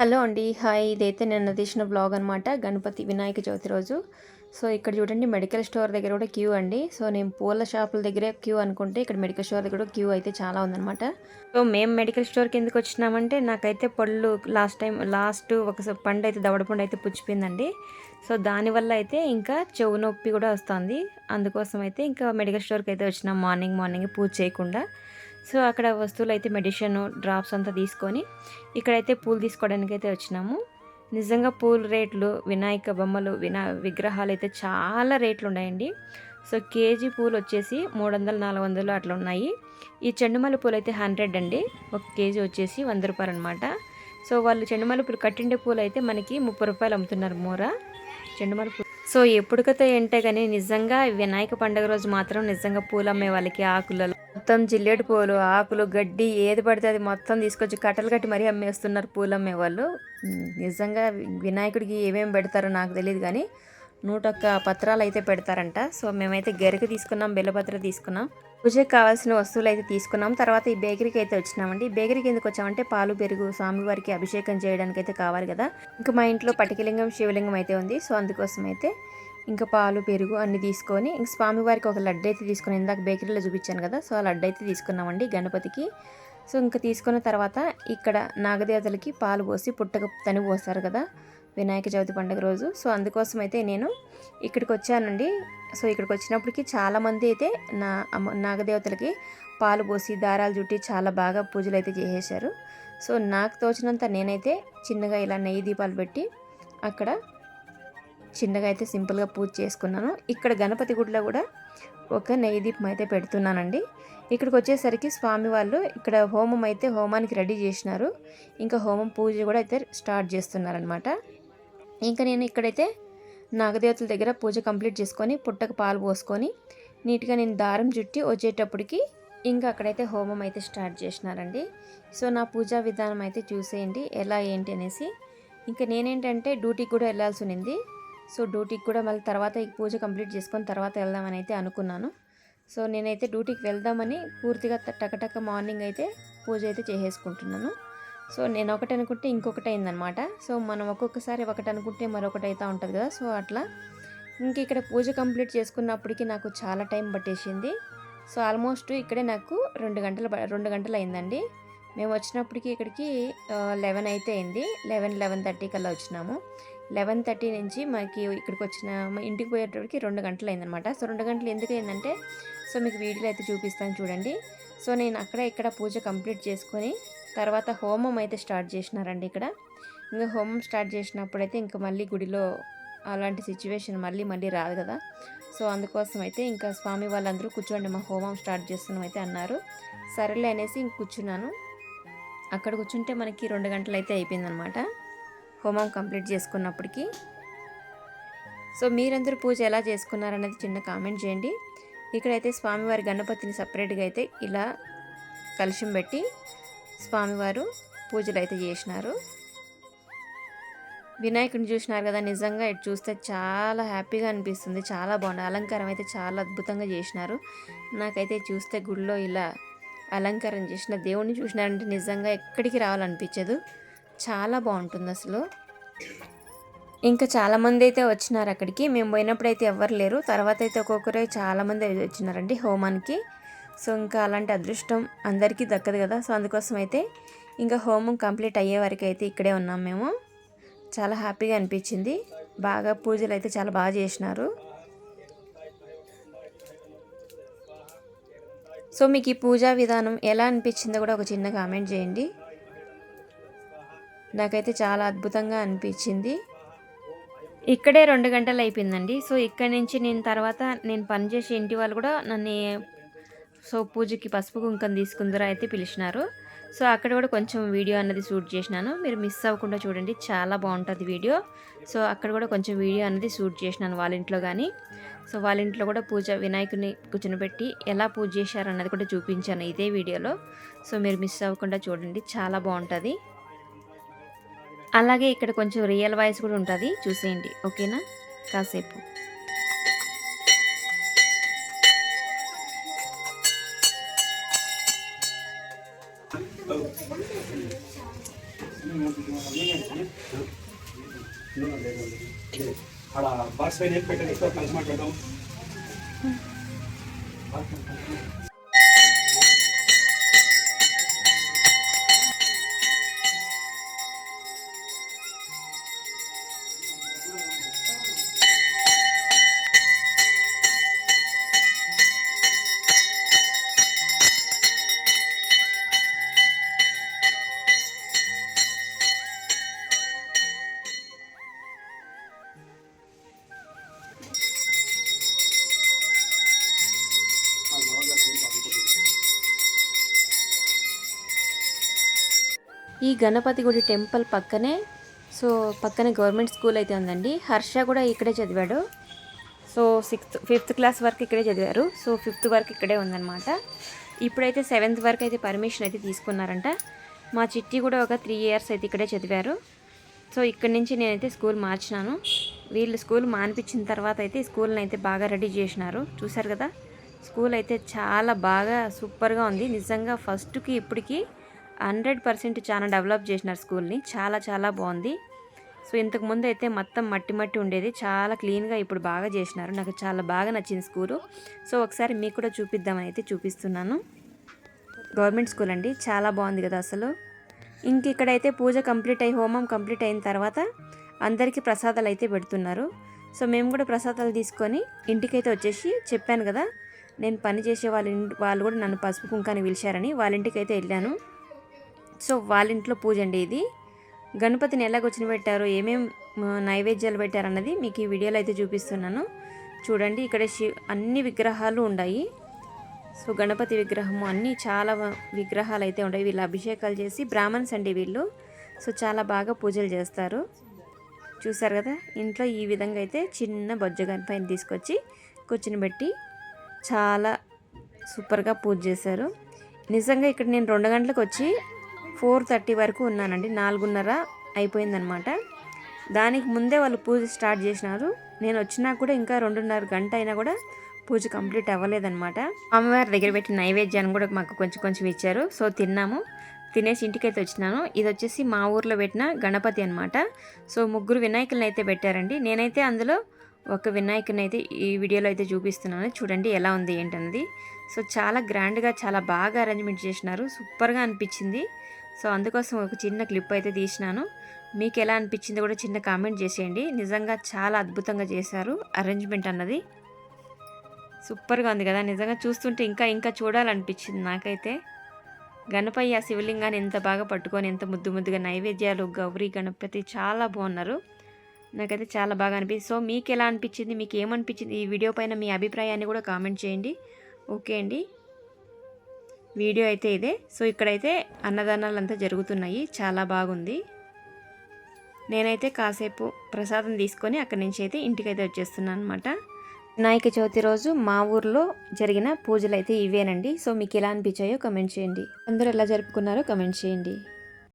Hello అండి. Hi. ఇదైతే నిన్న తీసిన బ్లాగ్ అనమాట గణపతి వినాయక చవితి రోజు. సో ఇక్కడ చూడండి మెడికల్ స్టోర్ దగ్గర కూడా క్యూ అండి. సో నేను పూల షాపుల దగ్గరే క్యూ అనుకుంటే ఇక్కడ మెడికల్ స్టోర్ దగ్గర కూడా క్యూ అయితే చాలా ఉందన్నమాట. సో మేము మెడికల్ స్టోర్కి ఎందుకు వచ్చినామంటే నాకైతే పళ్ళు లాస్ట్ టైం లాస్ట్ ఒక పండు అయితే దవడ పండు అయితే పుచ్చిపోయిందండి. సో దానివల్ల అయితే ఇంకా చెవు నొప్పి కూడా వస్తుంది. అందుకోసం అయితే ఇంకా మెడికల్ స్టోర్కి అయితే వచ్చినాం మార్నింగ్ మార్నింగ్ పూజ చేయకుండా. సో అక్కడ వస్తువులు అయితే మెడిసిన్ డ్రాప్స్ అంతా తీసుకొని ఇక్కడైతే పూలు తీసుకోవడానికి అయితే వచ్చినాము. నిజంగా పూల రేట్లు వినాయక బొమ్మలు వినా విగ్రహాలు అయితే చాలా రేట్లు ఉన్నాయండి సో కేజీ పూలు వచ్చేసి మూడు వందలు నాలుగు వందలు అట్లా ఉన్నాయి. ఈ చెండుమల్లి పూలు అయితే హండ్రెడ్ అండి. ఒక కేజీ వచ్చేసి వంద రూపాయలు అనమాట సో వాళ్ళు చెండుమల్లి పూలు కట్టిండే పూలు అయితే మనకి ముప్పై రూపాయలు అమ్ముతున్నారు మూర. చెండుమల్లి పూలు సో ఎప్పటికైతే ఏంటే కానీ నిజంగా వినాయక పండుగ రోజు మాత్రం నిజంగా పూలు అమ్మే వాళ్ళకి ఆకులలో మొత్తం జిల్లేడు పూలు ఆకులు గడ్డి ఏది పడితే అది మొత్తం తీసుకొచ్చి కట్టలు కట్టి మరీ అమ్మేస్తున్నారు పూలు అమ్మేవాళ్ళు నిజంగా వినాయకుడికి ఏమేమి పెడతారో నాకు తెలియదు కానీ నూటొక్క పత్రాలు అయితే పెడతారంట. సో మేమైతే గరిక తీసుకున్నాం బెల్లపత్ర తీసుకున్నాం. పూజకి కావాల్సిన వస్తువులు అయితే తీసుకున్నాం. తర్వాత ఈ బేకరీకి అయితే వచ్చినామండి. ఈ బేకరీకి ఎందుకు వచ్చామంటే పాలు పెరుగు స్వామివారికి అభిషేకం చేయడానికి అయితే కావాలి కదా. ఇంకా మా ఇంట్లో పటికలింగం శివలింగం అయితే ఉంది. సో అందుకోసం అయితే ఇంకా పాలు పెరుగు అన్ని తీసుకొని ఇంక స్వామివారికి ఒక లడ్డు అయితే తీసుకొని ఇందాక బేకరీలో చూపించాను కదా సో ఆ లడ్డు అయితే తీసుకున్నామండి గణపతికి. సో ఇంకా తీసుకున్న తర్వాత ఇక్కడ నాగదేవతలకి పాలు పోసి పుట్టక తని పోస్తారు కదా వినాయక చవితి పండుగ రోజు. సో అందుకోసం అయితే నేను ఇక్కడికి వచ్చానండి. సో ఇక్కడికి వచ్చినప్పటికి చాలామంది అయితే నా అమ్మ నాగదేవతలకి పాలు పోసి దారాలు చుట్టి చాలా బాగా పూజలు అయితే చేసేసారు సో నాకు తోచినంత నేనైతే చిన్నగా ఇలా నెయ్యి దీపాలు పెట్టి అక్కడ చిన్నగా అయితే సింపుల్గా పూజ చేసుకున్నాను. ఇక్కడ గణపతి గుడిలో కూడా ఒక నెయ్యి దీపం అయితే పెడుతున్నానండి. ఇక్కడికి వచ్చేసరికి స్వామి వాళ్ళు ఇక్కడ హోమం అయితే హోమానికి రెడీ చేసినారు. ఇంకా హోమం పూజ కూడా అయితే స్టార్ట్ చేస్తున్నారనమాట ఇంకా నేను ఇక్కడైతే నాగదేవతల దగ్గర పూజ కంప్లీట్ చేసుకొని పుట్టకు పాలు పోసుకొని నీట్గా నేను దారం చుట్టి వచ్చేటప్పటికి ఇంకా అక్కడైతే హోమం అయితే స్టార్ట్ చేసినారండి. సో నా పూజా విధానం అయితే చూసేయండి ఎలా ఏంటి అనేసి. ఇంకా నేనేంటంటే డ్యూటీకి కూడా వెళ్ళాల్సి ఉన్నింది. సో డ్యూటీకి కూడా మళ్ళీ తర్వాత ఈ పూజ కంప్లీట్ చేసుకొని తర్వాత వెళ్దామని అయితే అనుకున్నాను. సో నేనైతే డ్యూటీకి వెళ్దామని పూర్తిగా టకటక మార్నింగ్ అయితే పూజ అయితే చేసేసుకుంటున్నాను. సో నేను ఒకటి అనుకుంటే ఇంకొకటి అయిందనమాట సో మనం ఒక్కొక్కసారి ఒకటి అనుకుంటే మరొకటి అవుతూ ఉంటుంది కదా. సో అట్లా ఇంక ఇక్కడ పూజ కంప్లీట్ చేసుకున్నప్పటికి నాకు చాలా టైం పట్టేసింది. సో ఆల్మోస్ట్ ఇక్కడే నాకు రెండు గంటలు ప- రెండు గంటలు అయిందండి. మేము వచ్చినప్పటికి ఇక్కడికి లెవెన్ అయితే అయింది. లెవెన్ లెవెన్ థర్టీ కల్లా వచ్చినాము. లెవెన్ థర్టీ నుంచి మనకి ఇక్కడికి వచ్చిన ఇంటికి పోయేటప్పటికి రెండు గంటలు అయిందనమాట సో రెండు గంటలు ఎందుకు అయిందంటే సో మీకు వీడియోలో అయితే చూపిస్తాను చూడండి. సో నేను అక్కడ ఇక్కడ పూజ కంప్లీట్ చేసుకొని తర్వాత హోమం అయితే స్టార్ట్ చేసినారండి ఇక్కడ. ఇంకా హోమం స్టార్ట్ చేసినప్పుడైతే ఇంకా మళ్ళీ గుడిలో అలాంటి సిచ్యువేషన్ మళ్ళీ మళ్ళీ రాదు కదా. సో అందుకోసం అయితే ఇంకా స్వామి వాళ్ళందరూ కూర్చోండి మా హోమం స్టార్ట్ చేస్తున్నాం అయితే అన్నారు. సరేలే అనేసి ఇంక కూర్చున్నాను. అక్కడ కూర్చుంటే మనకి రెండు గంటలు అయితే అయిపోయిందనమాట. హోమం కంప్లీట్ చేసుకున్నప్పటికీ. సో మీరందరూ పూజ ఎలా చేసుకున్నారనేది చిన్న కామెంట్ చేయండి. ఇక్కడైతే స్వామివారి గణపతిని సపరేట్గా అయితే ఇలా కలుషం పెట్టి స్వామివారు పూజలు అయితే చేసినారు. వినాయకుడిని చూసినారు కదా నిజంగా ఇటు చూస్తే చాలా హ్యాపీగా అనిపిస్తుంది. చాలా బాగుంది. అలంకారం అయితే చాలా అద్భుతంగా చేసినారు. నాకైతే చూస్తే గుడిలో ఇలా అలంకారం చేసిన దేవుణ్ణి చూసినారంటే నిజంగా ఎక్కడికి రావాలనిపించదు. చాలా బాగుంటుంది అసలు ఇంకా చాలామంది అయితే వచ్చినారు అక్కడికి. మేము పోయినప్పుడు అయితే ఎవ్వరు లేరు. తర్వాత అయితే ఒక్కొక్కరే చాలామంది వచ్చినారండి హోమానికి. సో ఇంకా అలాంటి అదృష్టం అందరికీ దక్కదు కదా. సో అందుకోసం అయితే ఇంకా హోమం కంప్లీట్ అయ్యే వరకు అయితే ఇక్కడే ఉన్నాం మేము. చాలా హ్యాపీగా అనిపించింది. బాగా పూజలు అయితే చాలా బాగా చేసినారు. సో మీకు ఈ పూజా విధానం ఎలా అనిపించిందో కూడా ఒక చిన్న కామెంట్ చేయండి. నాకైతే చాలా అద్భుతంగా అనిపించింది. ఇక్కడే రెండు గంటలు అయిపోయిందండి. సో ఇక్కడ నుంచి నేను తర్వాత నేను పనిచేసే ఇంటి వాళ్ళు కూడా నన్ను సో పూజకి పసుపు కుంకం తీసుకుందరా అయితే పిలిచినారు. సో అక్కడ కూడా కొంచెం వీడియో అన్నది షూట్ చేసినాను. మీరు మిస్ అవ్వకుండా చూడండి చాలా బాగుంటుంది వీడియో. సో అక్కడ కూడా కొంచెం వీడియో అన్నది షూట్ చేసినాను వాళ్ళ ఇంట్లో కానీ సో వాళ్ళ ఇంట్లో కూడా పూజ వినాయకుని కూర్చునిపెట్టి ఎలా పూజ చేశారు అన్నది కూడా చూపించాను ఇదే వీడియోలో. సో మీరు మిస్ అవ్వకుండా చూడండి చాలా బాగుంటుంది. అలాగే ఇక్కడ కొంచెం రియల్ వాయిస్ కూడా ఉంటుంది. చూసేయండి. ఓకేనా? కాసేపు. Hãy బాక్స్ పైన పెట్టండి ఎక్కువ కలిసి మాట్లాడదాం. ఈ గణపతి గుడి టెంపుల్ పక్కనే సో పక్కనే గవర్నమెంట్ స్కూల్ అయితే ఉందండి. హర్ష కూడా ఇక్కడే చదివాడు. సో సిక్స్త్ ఫిఫ్త్ క్లాస్ వరకు ఇక్కడే చదివారు. సో ఫిఫ్త్ వరకు ఇక్కడే ఉందన్నమాట. ఇప్పుడైతే సెవెంత్ వరకు అయితే పర్మిషన్ అయితే తీసుకున్నారంట. మా చిట్టి కూడా ఒక త్రీ ఇయర్స్ అయితే ఇక్కడే చదివారు. సో ఇక్కడి నుంచి నేనైతే స్కూల్ మార్చినాను. వీళ్ళు స్కూల్ మానిపించిన తర్వాత అయితే స్కూల్ని అయితే బాగా రెడీ చేసినారు. చూసారు కదా? స్కూల్ అయితే చాలా బాగా సూపర్గా ఉంది. నిజంగా ఫస్ట్కి ఇప్పటికి హండ్రెడ్ పర్సెంట్ చాలా డెవలప్ చేసినారు స్కూల్ని. చాలా చాలా బాగుంది. సో ఇంతకు ముందు అయితే మొత్తం మట్టి మట్టి ఉండేది. చాలా క్లీన్గా ఇప్పుడు బాగా చేసినారు. నాకు చాలా బాగా నచ్చింది స్కూలు. సో ఒకసారి మీకు కూడా చూపిద్దామని అయితే చూపిస్తున్నాను. గవర్నమెంట్ స్కూల్ అండి. చాలా బాగుంది కదా అసలు. ఇంక ఇక్కడైతే పూజ కంప్లీట్ అయ్యి హోమం కంప్లీట్ అయిన తర్వాత అందరికీ ప్రసాదాలు అయితే పెడుతున్నారు. సో మేము కూడా ప్రసాదాలు తీసుకొని ఇంటికైతే వచ్చేసి చెప్పాను కదా. నేను పని చేసే వాళ్ళ ఇంటి వాళ్ళు కూడా నన్ను పసుపు కుంకాని పిలిచారని వాళ్ళ ఇంటికి అయితే వెళ్ళాను. సో వాళ్ళ ఇంట్లో పూజ అండి ఇది. గణపతిని ఎలా పెట్టారు ఏమేం నైవేద్యాలు పెట్టారు అన్నది మీకు ఈ వీడియోలో అయితే చూపిస్తున్నాను. చూడండి ఇక్కడ శివ అన్ని విగ్రహాలు ఉన్నాయి సో గణపతి విగ్రహము అన్నీ చాలా విగ్రహాలు అయితే ఉంటాయి వీళ్ళు అభిషేకాలు చేసి బ్రాహ్మణ్స్ అండి వీళ్ళు. సో చాలా బాగా పూజలు చేస్తారు. చూసారు కదా ఇంట్లో ఈ విధంగా అయితే చిన్న బొజ్జ పైన తీసుకొచ్చి కూర్చునిబెట్టి చాలా సూపర్గా పూజ చేశారు. నిజంగా ఇక్కడ నేను రెండు గంటలకు వచ్చి ఫోర్ థర్టీ వరకు ఉన్నానండి. నాలుగున్నర అయిపోయిందనమాట. దానికి ముందే వాళ్ళు పూజ స్టార్ట్ చేసినారు. నేను వచ్చినా కూడా ఇంకా రెండున్నర గంట అయినా కూడా పూజ కంప్లీట్ అవ్వలేదన్నమాట అమ్మవారి దగ్గర పెట్టిన నైవేద్యాన్ని కూడా మాకు కొంచెం కొంచెం ఇచ్చారు. సో తిన్నాము. తినేసి ఇంటికైతే వచ్చినాను. ఇది వచ్చేసి మా ఊర్లో పెట్టిన గణపతి అనమాట. సో ముగ్గురు వినాయకులను అయితే పెట్టారండి. నేనైతే అందులో ఒక వినాయకుని అయితే ఈ వీడియోలో అయితే చూపిస్తున్నాను. చూడండి ఎలా ఉంది ఏంటన్నది. సో చాలా గ్రాండ్గా చాలా బాగా అరేంజ్మెంట్ చేసినారు. సూపర్గా అనిపించింది. సో అందుకోసం ఒక చిన్న క్లిప్ అయితే తీసినాను. మీకు ఎలా అనిపించింది కూడా చిన్న కామెంట్ చేసేయండి. నిజంగా చాలా అద్భుతంగా చేశారు అరేంజ్మెంట్ అన్నది. సూపర్గా ఉంది కదా. నిజంగా చూస్తుంటే ఇంకా ఇంకా చూడాలనిపించింది నాకైతే. గణపయ్య శివలింగాన్ని ఎంత బాగా పట్టుకొని ఎంత ముద్దు ముద్దుగా నైవేద్యాలు గౌరీ గణపతి చాలా బాగున్నారు. నాకైతే చాలా బాగా అనిపించింది సో మీకు ఎలా అనిపించింది? మీకు ఏమనిపించింది ఈ వీడియో పైన మీ అభిప్రాయాన్ని కూడా కామెంట్ చేయండి. ఓకే అండి. వీడియో అయితే ఇదే. సో ఇక్కడైతే అన్నదానాలు అంతా జరుగుతున్నాయి. చాలా బాగుంది. నేనైతే కాసేపు ప్రసాదం తీసుకొని అక్కడి నుంచి అయితే ఇంటికైతే వచ్చేస్తున్నాను అనమాట వినాయక చవితి రోజు మా ఊర్లో జరిగిన పూజలు అయితే ఇవేనండి. సో మీకు ఎలా అనిపించాయో కమెంట్ చేయండి. అందరూ ఎలా జరుపుకున్నారో కమెంట్ చేయండి.